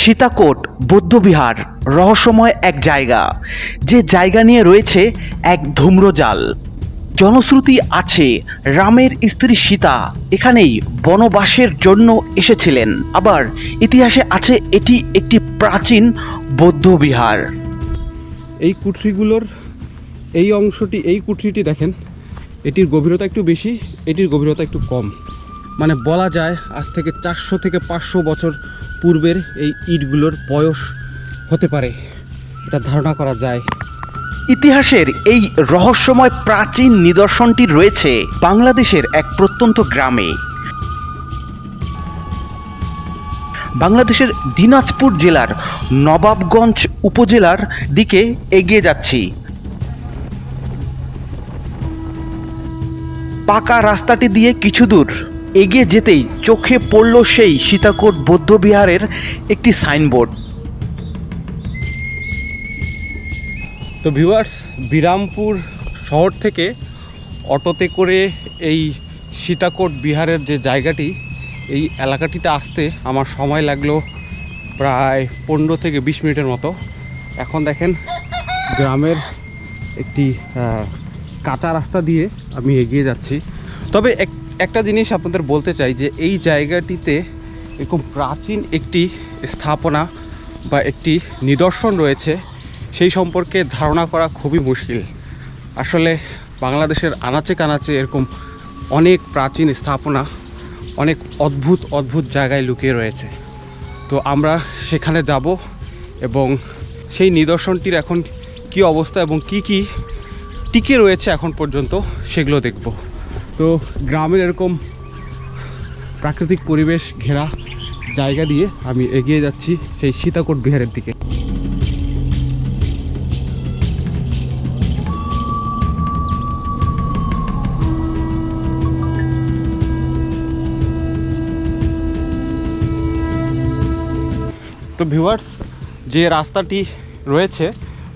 সীতাকোট, বৌদ্ধবিহার, রহস্যময় এক জায়গা। যে জায়গা নিয়ে রয়েছে এক ধূম্রজাল। জনশ্রুতি আছে, রামের স্ত্রী সীতা এখানেই বনবাসের জন্য এসেছিলেন। আবার ইতিহাসে আছে এটি একটি প্রাচীন বৌদ্ধবিহার। এই কুঠরিগুলোর, এই অংশটি, এই কুঠরিটি দেখেন, এটির গভীরতা একটু বেশি, এটির গভীরতা একটু কম। মানে বলা যায় আজ থেকে চারশো থেকে পাঁচশো বছর পূর্বের এই ইটগুলোর বয়স হতে পারে। এটা ধারণা করা যায়। ইতিহাসের এই রহস্যময় প্রাচীন নিদর্শনটি রয়েছে বাংলাদেশের এক প্রত্যন্ত গ্রামে। বাংলাদেশের দিনাজপুর জেলার নবাবগঞ্জ উপজেলার দিকে এগিয়ে যাচ্ছি। পাকা রাস্তাটি দিয়ে কিছু দূর এগিয়ে যেতেই চোখে পড়ল সেই সীতাকোট বৌদ্ধবিহারের একটি সাইনবোর্ড। তো ভিউয়ার্স, বিরামপুর শহর থেকে অটোতে করে এই সীতাকোট বিহারের যে জায়গাটি, এই এলাকাটিতে আসতে আমার সময় লাগল প্রায় পনেরো থেকে বিশ মিনিটের মতো। এখন দেখেন, গ্রামের একটি কাঁচা রাস্তা দিয়ে আমি এগিয়ে যাচ্ছি। তবে এক একটা জিনিস আপনাদের বলতে চাই যে এই জায়গাটিতে এরকম প্রাচীন একটি স্থাপনা বা একটি নিদর্শন রয়েছে, সেই সম্পর্কে ধারণা করা খুবই মুশকিল। আসলে বাংলাদেশের আনাচে কানাচে এরকম অনেক প্রাচীন স্থাপনা, অনেক অদ্ভুত অদ্ভুত জায়গায় লুকিয়ে রয়েছে। তো আমরা সেখানে যাব এবং সেই নিদর্শনটির এখন কি অবস্থা এবং কি কি টিকে রয়েছে এখন পর্যন্ত সেগুলো দেখব। তো গ্রামের এরকম প্রাকৃতিক পরিবেশ ঘেরা জায়গা দিয়ে আমি এগিয়ে যাচ্ছি সেই সীতাকোট বিহারের দিকে। তো ভিউয়ার্স যে রাস্তাটি রয়েছে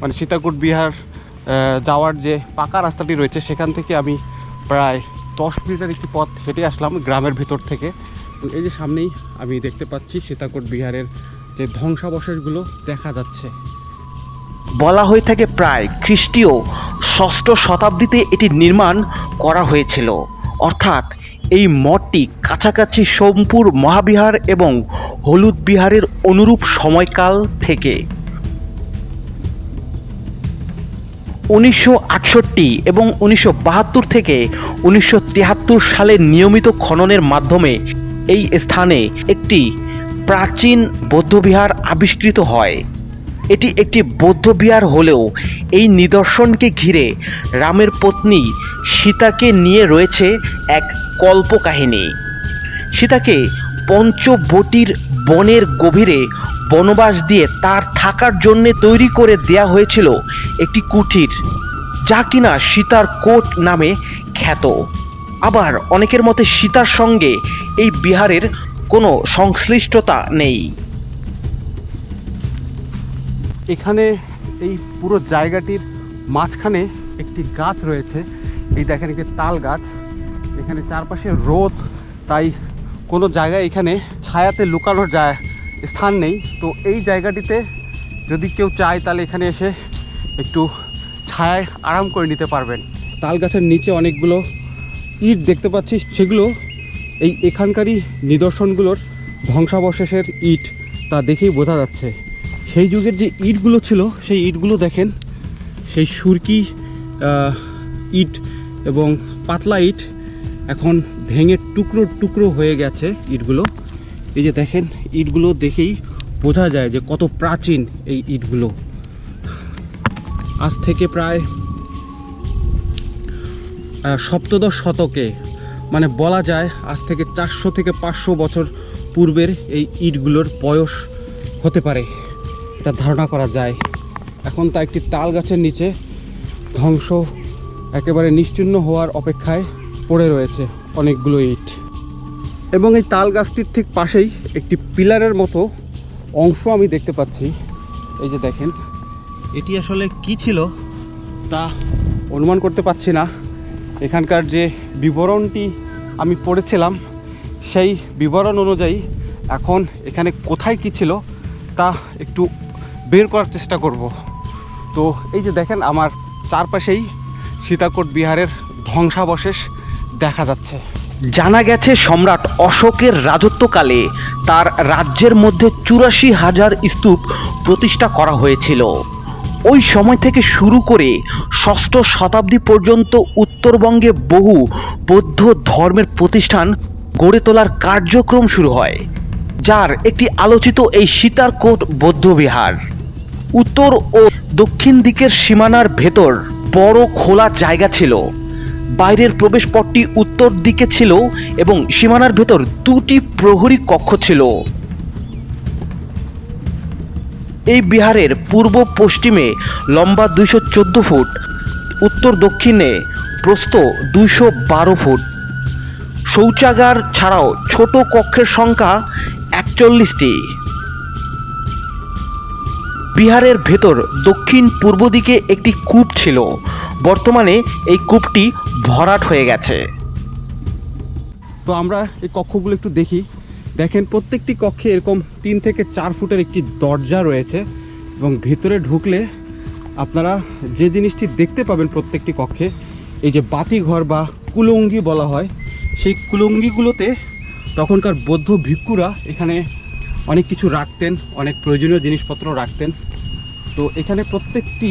মানে সীতাকুট বিহার যাওয়ার যে পাকা রাস্তাটি রয়েছে, সেখান থেকে আমি প্রায় দশ মিনিটের একটি পথ হেঁটে আসলাম গ্রামের ভিতর থেকে। এই যে সামনেই আমি দেখতে পাচ্ছি সীতাকোট বিহারের যে ধ্বংসাবশেষগুলো দেখা যাচ্ছে। বলা হয়ে থাকে প্রায় খ্রিস্টীয় ষষ্ঠ শতাব্দীতে এটি নির্মাণ করা হয়েছিল। অর্থাৎ এই মঠটি কাছাকাছি সোমপুর, মহাবিহার এবং হলুদ বিহারের অনুরূপ সময়কাল থেকে উনিশশো আটষট্টি এবং উনিশশো বাহাত্তর থেকে উনিশশো তিয়াত্তর সালে নিয়মিত খননের মাধ্যমে এই স্থানে একটি প্রাচীন বৌদ্ধবিহার আবিষ্কৃত হয়। এটি একটি বৌদ্ধবিহার হলেও এই নিদর্শনকে ঘিরে রামের পত্নী সীতাকে নিয়ে রয়েছে এক কল্পকাহিনী। সীতাকে পঞ্চবটির বনের গভীরে বনবাস দিয়ে তার থাকার জন্যে তৈরি করে দেয়া হয়েছিল একটি কুঠির যা কিনা সীতার কোট নামে খ্যাত। আবার অনেকের মতে সীতার সঙ্গে এই বিহারের কোনো সংশ্লিষ্টতা নেই। এখানে এই পুরো জায়গাটির মাঝখানে একটি গাছ রয়েছে। এই দেখেন একটি তাল গাছ। এখানে চারপাশে রোদ, তাই কোনো জায়গায় এখানে ছায়াতে লুকানোর যায় স্থান নেই। তো এই জায়গাটিতে যদি কেউ চায়, তাহলে এখানে এসে একটু ছায়ায় আরাম করে নিতে পারবেন। তাল গাছের নিচে অনেকগুলো ইট দেখতে পাচ্ছি। সেগুলো এই এখানকারই নিদর্শনগুলোর ধ্বংসাবশেষের ইট তা দেখেই বোঝা যাচ্ছে। সেই যুগের যে ইটগুলো ছিল, সেই ইটগুলো দেখেন, সেই সুরকি ইট এবং পাতলা ইট এখন ভেঙে টুকরো টুকরো হয়ে গেছে ইটগুলো। এই যে দেখেন, ইটগুলো দেখেই বোঝা যায় যে কত প্রাচীন এই ইটগুলো। আজ থেকে প্রায় সপ্তদশ শতকে মানে বলা যায় আজ থেকে চারশো থেকে পাঁচশো বছর পূর্বের এই ইটগুলোর বয়স হতে পারে। এটা ধারণা করা যায়। এখন তা একটি তাল গাছের নিচে ধ্বংস একেবারে নিশ্চিহ্ন হওয়ার অপেক্ষায় পড়ে রয়েছে অনেকগুলো ইট। এবং এই তাল গাছটির ঠিক পাশেই একটি পিলারের মতো অংশ আমি দেখতে পাচ্ছি। এই যে দেখেন, এটি আসলে কি ছিল তা অনুমান করতে পারছি না। এখানকার যে বিবরণটি আমি পড়েছিলাম, সেই বিবরণ অনুযায়ী এখন এখানে কোথায় কি ছিল তা একটু বের করার চেষ্টা করব। তো এই যে দেখেন, আমার চারপাশেই সীতাকোট বিহারের ধ্বংসাবশেষ দেখা যাচ্ছে। জানা গেছে সম্রাট অশোকের রাজত্বকালে তার রাজ্যের মধ্যে চুরাশি হাজার স্তূপ প্রতিষ্ঠা করা হয়েছিল। ওই সময় থেকে শুরু করে ষষ্ঠ শতাব্দী পর্যন্ত উত্তরবঙ্গে বহু বৌদ্ধ ধর্মের প্রতিষ্ঠান গড়ে তোলার কার্যক্রম শুরু হয়, যার একটি আলোচিত এই সীতারকোট বৌদ্ধবিহার উত্তর ও দক্ষিণ দিকের সীমানার ভেতর বড় খোলা জায়গা ছিল। বাইরের প্রবেশ পথটি উত্তর দিকে ছিল এবং সীমানার ভেতর দুটি প্রহরী কক্ষ ছিল। এই বিহারের পূর্ব পশ্চিমে লম্বা দুইশো চোদ্দ ফুট, উত্তর দক্ষিণে প্রস্থ দুইশো বারো ফুট। শৌচাগার ছাড়াও ছোট কক্ষের সংখ্যা একচল্লিশটি। বিহারের ভেতর দক্ষিণ পূর্ব দিকে একটি কূপ ছিল বর্তমানে এই কূপটি ভরাট হয়ে গেছে। তো আমরা এই কক্ষগুলো একটু দেখি। দেখেন, প্রত্যেকটি কক্ষে এরকম তিন থেকে চার ফুটের একটি দরজা রয়েছে এবং ভেতরে ঢুকলে আপনারা যে জিনিসটি দেখতে পাবেন প্রত্যেকটি কক্ষে, এই যে বাতিঘর বা কুলঙ্গি বলা হয়, সেই কুলঙ্গিগুলোতে তখনকার বৌদ্ধ ভিক্ষুরা এখানে অনেক কিছু রাখতেন, অনেক প্রয়োজনীয় জিনিসপত্র রাখতেন। তো এখানে প্রত্যেকটি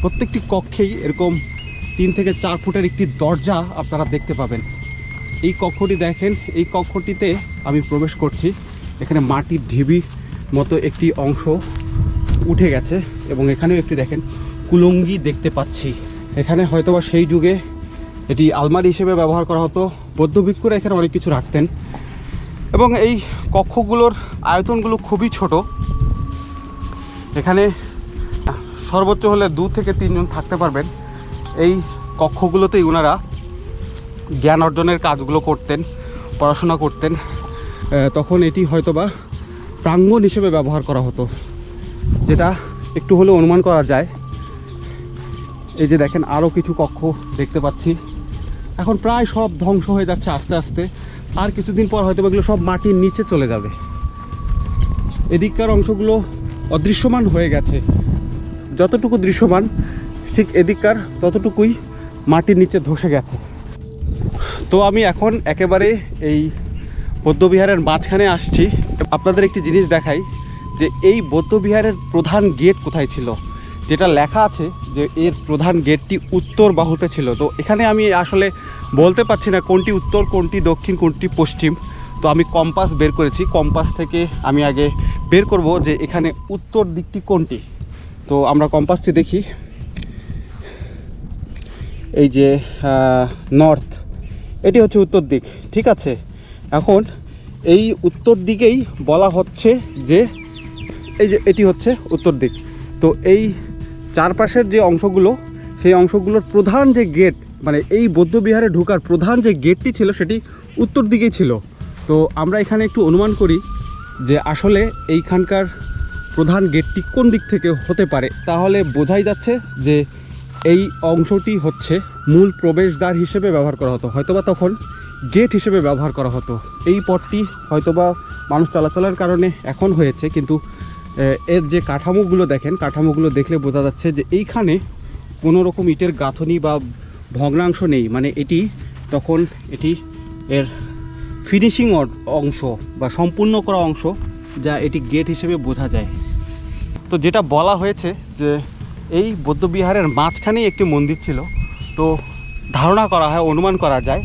প্রত্যেকটি কক্ষেই এরকম তিন থেকে চার ফুটের একটি দরজা আপনারা দেখতে পাবেন। এই কক্ষটি দেখেন, এই কক্ষটিতে আমি প্রবেশ করছি। এখানে মাটির ঢিবি মতো একটি অংশ উঠে গেছে এবং এখানেও একটি দেখেন কুলঙ্গি দেখতে পাচ্ছি। এখানে হয়তোবা সেই যুগে এটি আলমারি হিসেবে ব্যবহার করা হতো বৌদ্ধ ভিক্ষুরা এখানে অনেক কিছু রাখতেন এবং এই কক্ষগুলোর আয়তনগুলো খুবই ছোট। এখানে সর্বোচ্চ হলে দু থেকে তিনজন থাকতে পারবেন। এই কক্ষগুলোতেই ওনারা জ্ঞান অর্জনের কাজগুলো করতেন, পড়াশোনা করতেন। তখন এটি হয়তোবা প্রাঙ্গণ হিসেবে ব্যবহার করা হতো। যেটা একটু হলেও অনুমান করা যায়। এই যে দেখেন আরও কিছু কক্ষ দেখতে পাচ্ছি। এখন প্রায় সব ধ্বংস হয়ে যাচ্ছে আস্তে আস্তে। আর কিছুদিন পর হয়তো এগুলো সব মাটির নিচে চলে যাবে। এদিককার অংশগুলো অদৃশ্যমান হয়ে গেছে। যতটুকু দৃশ্যমান, ঠিক এদিককার ততটুকুই মাটির নিচে ধসে গেছে। তো আমি এখন একেবারে এই বৌদ্ধবিহারের মাঝখানে আসছি। আপনাদের একটি জিনিস দেখাই, যে এই বৌদ্ধবিহারের প্রধান গেট কোথায় ছিল? যেটা লেখা আছে যে এর প্রধান গেটটি উত্তর বাহুতে ছিল। তো এখানে আমি আসলে বলতে পারছি না কোনটি উত্তর, কোনটি দক্ষিণ, কোনটি পশ্চিম। তো আমি কম্পাস বের করেছি। কম্পাস থেকে আমি আগে বের করব যে এখানে উত্তর দিকটি কোনটি। তো আমরা কম্পাসটি দেখি। এই যে নর্থ এটি হচ্ছে উত্তর দিক, ঠিক আছে? এখন এই উত্তর দিকেই বলা হচ্ছে যে, এই যে এটি হচ্ছে উত্তর দিক। তো এই চারপাশের যে অংশগুলো, সেই অংশগুলোর প্রধান যে গেট মানে এই বৌদ্ধবিহারে ঢোকার প্রধান যে গেটটি ছিল, সেটি উত্তর দিকেই ছিল। তো আমরা এখানে একটু অনুমান করি যে আসলে এইখানকার প্রধান গেটটি কোন দিক থেকে হতে পারে? তাহলে বোঝাই যাচ্ছে যে এই অংশটি হচ্ছে মূল প্রবেশদ্বার হিসেবে ব্যবহার করা হতো। হয়তোবা তখন গেট হিসেবে ব্যবহার করা হতো। এই পথটি হয়তোবা মানুষ চলাচলের কারণে এখন হয়েছে, কিন্তু এর যে কাঠামোগুলো দেখেন, কাঠামোগুলো দেখলে বোঝা যাচ্ছে যে এইখানে কোনো রকম ইটের গাঁথনি বা ভগ্নাংশ নেই। মানে এটি তখন এটি এর ফিনিশিং অংশ বা সম্পূর্ণ করা অংশ যা এটি গেট হিসেবে বোঝা যায়। তো যেটা বলা হয়েছে যে এই বৌদ্ধবিহারের মাঝখানেই একটি মন্দির ছিল, তো ধারণা করা হয়, অনুমান করা যায়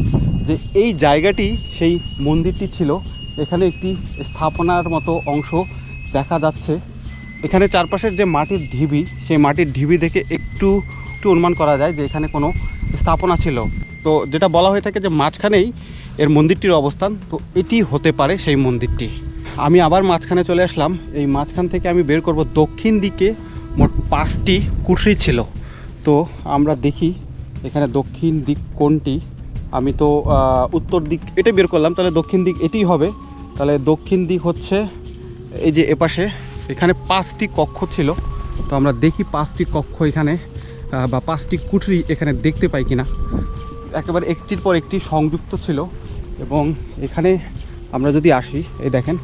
যে এই জায়গাটি সেই মন্দিরটি ছিল। এখানে একটি স্থাপনার মতো অংশ দেখা যাচ্ছে। এখানে চারপাশের যে মাটির ঢিবি, সেই মাটির ঢিবি দেখে একটু একটু অনুমান করা যায় যে এখানে কোনো স্থাপনা ছিল। তো যেটা বলা হয়ে থাকে যে মাঝখানেই এর মন্দিরটির অবস্থান, তো এটি হতে পারে সেই মন্দিরটি। আমি আবার মাঝখানে চলে আসলাম। এই মাঝখান থেকে আমি বের করব দক্ষিণ দিকে। মোট পাঁচটি কুঠরি ছিল। তো আমরা দেখি এখানে দক্ষিণ দিক কোনটি। আমি তো উত্তর দিক এটা বের করলাম। তাহলে দক্ষিণ দিক এটিই হবে। তাহলে দক্ষিণ দিক হচ্ছে এই যে এপাশে। এখানে পাঁচটি কক্ষ ছিল। তো আমরা দেখি পাঁচটি কক্ষ এখানে বা পাঁচটি কুঠরি এখানে দেখতে পাই কিনা। একেবারে একটির পর একটি সংযুক্ত ছিল। এবং এখানে আমরা যদি আসি, এই দেখেন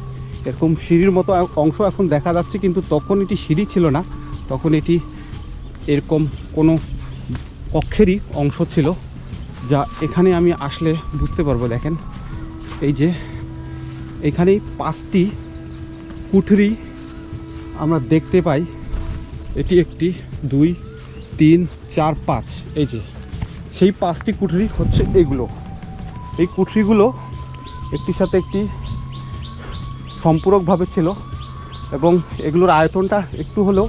এরকম সিঁড়ির মতো অংশ এখন দেখা যাচ্ছে, কিন্তু তখন এটি সিঁড়ি ছিল না। তখন এটি এরকম কোনো কক্ষেরই অংশ ছিল, যা এখানে আমি আসলে বুঝতে পারব। দেখেন, এই যে এখানেই পাঁচটি কুঠরি আমরা দেখতে পাই। এটি একটি, দুই, তিন, চার, পাঁচ। এই যে, সেই পাঁচটি কুঠরি হচ্ছে এগুলো। এই কুঠরিগুলো একটির সাথে একটি সম্পূরকভাবে ছিল এবং এগুলোর আয়তনটা একটু হলেও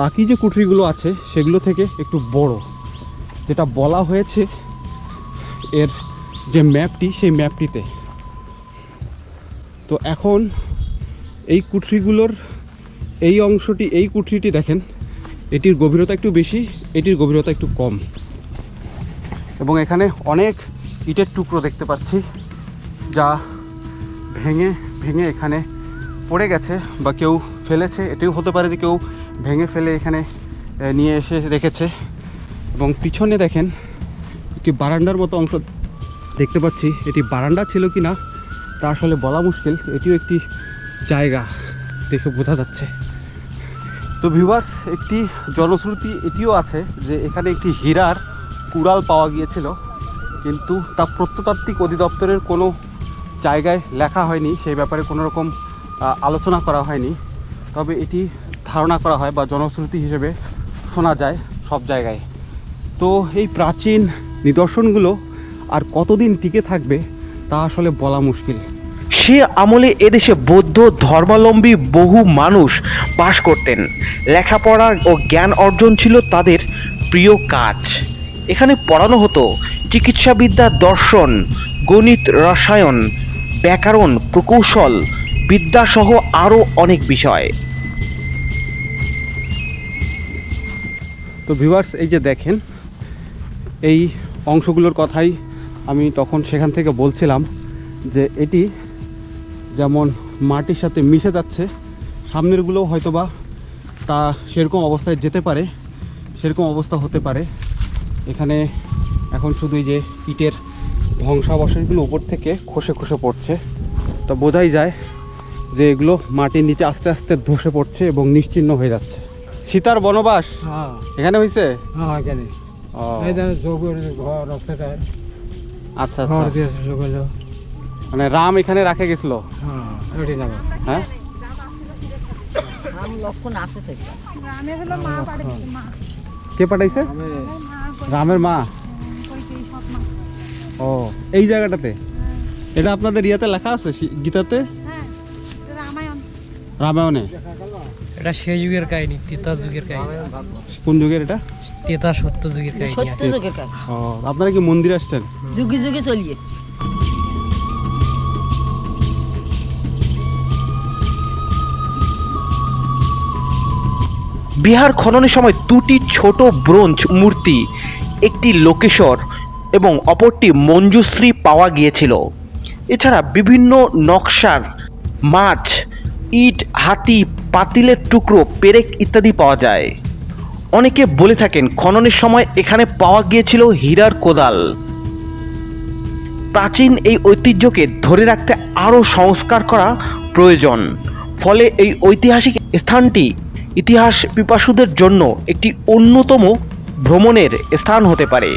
বাকি যে কুঠরিগুলো আছে সেগুলো থেকে একটু বড়। যেটা বলা হয়েছে এর যে ম্যাপটি সেই ম্যাপটিতে। তো এখন এই কুঠরিগুলোর এই অংশটি, এই কুঠরিটি দেখেন, এটির গভীরতা একটু বেশি, এটির গভীরতা একটু কম। এবং এখানে অনেক ইটের টুকরো দেখতে পাচ্ছি, যা ভেঙে ভেঙে এখানে পড়ে গেছে বা কেউ ফেলেছে, এটিও হতে পারে যে কেউ ভেঙে ফেলে এখানে নিয়ে এসে রেখেছে। এবং পিছনে দেখেন একটি বারান্দার মতো অংশ দেখতে পাচ্ছি। এটি বারান্দা ছিল কি না, তা আসলে বলা মুশকিল। এটিও একটি জায়গা দেখে বোঝা যাচ্ছে। তো ভিউয়ার্স, একটি জনশ্রুতি এটিও আছে যে এখানে একটি হীরার কুড়াল পাওয়া গিয়েছিল। কিন্তু তা প্রত্নতাত্ত্বিক অধিদপ্তরের কোনো জায়গায় লেখা হয়নি, সেই ব্যাপারে কোনো রকম আলোচনা করা হয়নি। তবে এটি ধারণা করা হয় বা জনশ্রুতি হিসেবে শোনা যায় সব জায়গায়। তো এই প্রাচীন নিদর্শনগুলো আর কতদিন টিকে থাকবে, তা আসলে বলা মুশকিল। সে আমলে এদেশে বৌদ্ধ ধর্মাবলম্বী বহু মানুষ বাস করতেন। লেখাপড়া ও জ্ঞান অর্জন ছিল তাদের প্রিয় কাজ। এখানে পড়ানো হতো চিকিৎসাবিদ্যা দর্শন, গণিত, রসায়ন ব্যাকরণ, প্রকৌশল, বিদ্যাসহ আরও অনেক বিষয়। তো ভিউয়ার্স এই যে দেখেন, এই অংশগুলোর কথাই আমি তখন সেখান থেকে বলছিলাম যে এটি যেমন মাটির সাথে মিশে যাচ্ছে, সামনেরগুলোও হয়তোবা তা সেরকম অবস্থায় যেতে পারে, সেরকম অবস্থা হতে পারে। এখানে এখন শুধু এই যে ইটের ধ্বংসাবশেষগুলো উপর থেকে খসে খসে পড়ছে। তা বোঝাই যায় যে এগুলো মাটির নিচে আস্তে আস্তে ধসে পড়ছে এবং নিশ্চিহ্ন হয়ে যাচ্ছে। সীতার বনবাস হ্যাঁ। এখানে হয়েছে? হ্যাঁ আচ্ছা আচ্ছা। মানে রাম এখানে রাখে গেছিল? হ্যাঁ হ্যাঁ? রাম লক্ষণ আছে সেটা গ্রামের হলো মা পাঠাচ্ছে মা। কে পাঠাইছে? রামের মা। ও এই জায়গাটাতে? এটা আপনাদের ইয়াতে লেখা আছে গীতাতে? হ্যাঁ রামায়ণ? রামায়ণে এটা সেই যুগের কাহিনী তেতা যুগের কাহিনী। কোন যুগের এটা? তেতা সত্য যুগের কাহিনী সত্য যুগের কাজ ও আপনারা কি মন্দির আসছেন? যুগে যুগে চলিয়ে। বিহার খননের সময় দুটি ছোট ব্রোঞ্জ মূর্তি একটি লোকেশ্বর এবং অপরটি মঞ্জুশ্রী পাওয়া গিয়েছিল। এছাড়া বিভিন্ন নকশার মাছ, ইট, হাতি, পাতিলের টুকরো, পেরেক ইত্যাদি পাওয়া যায়। অনেকে বলে থাকেন খননের সময় এখানে পাওয়া গিয়েছিল হীরার কোদাল। প্রাচীন এই ঐতিহ্যকে ধরে রাখতে আরও সংস্কার করা প্রয়োজন। ফলে এই ঐতিহাসিক স্থানটি ইতিহাস পিপাসুদের জন্য একটি অন্যতম ভ্রমণের স্থান হতে পারে।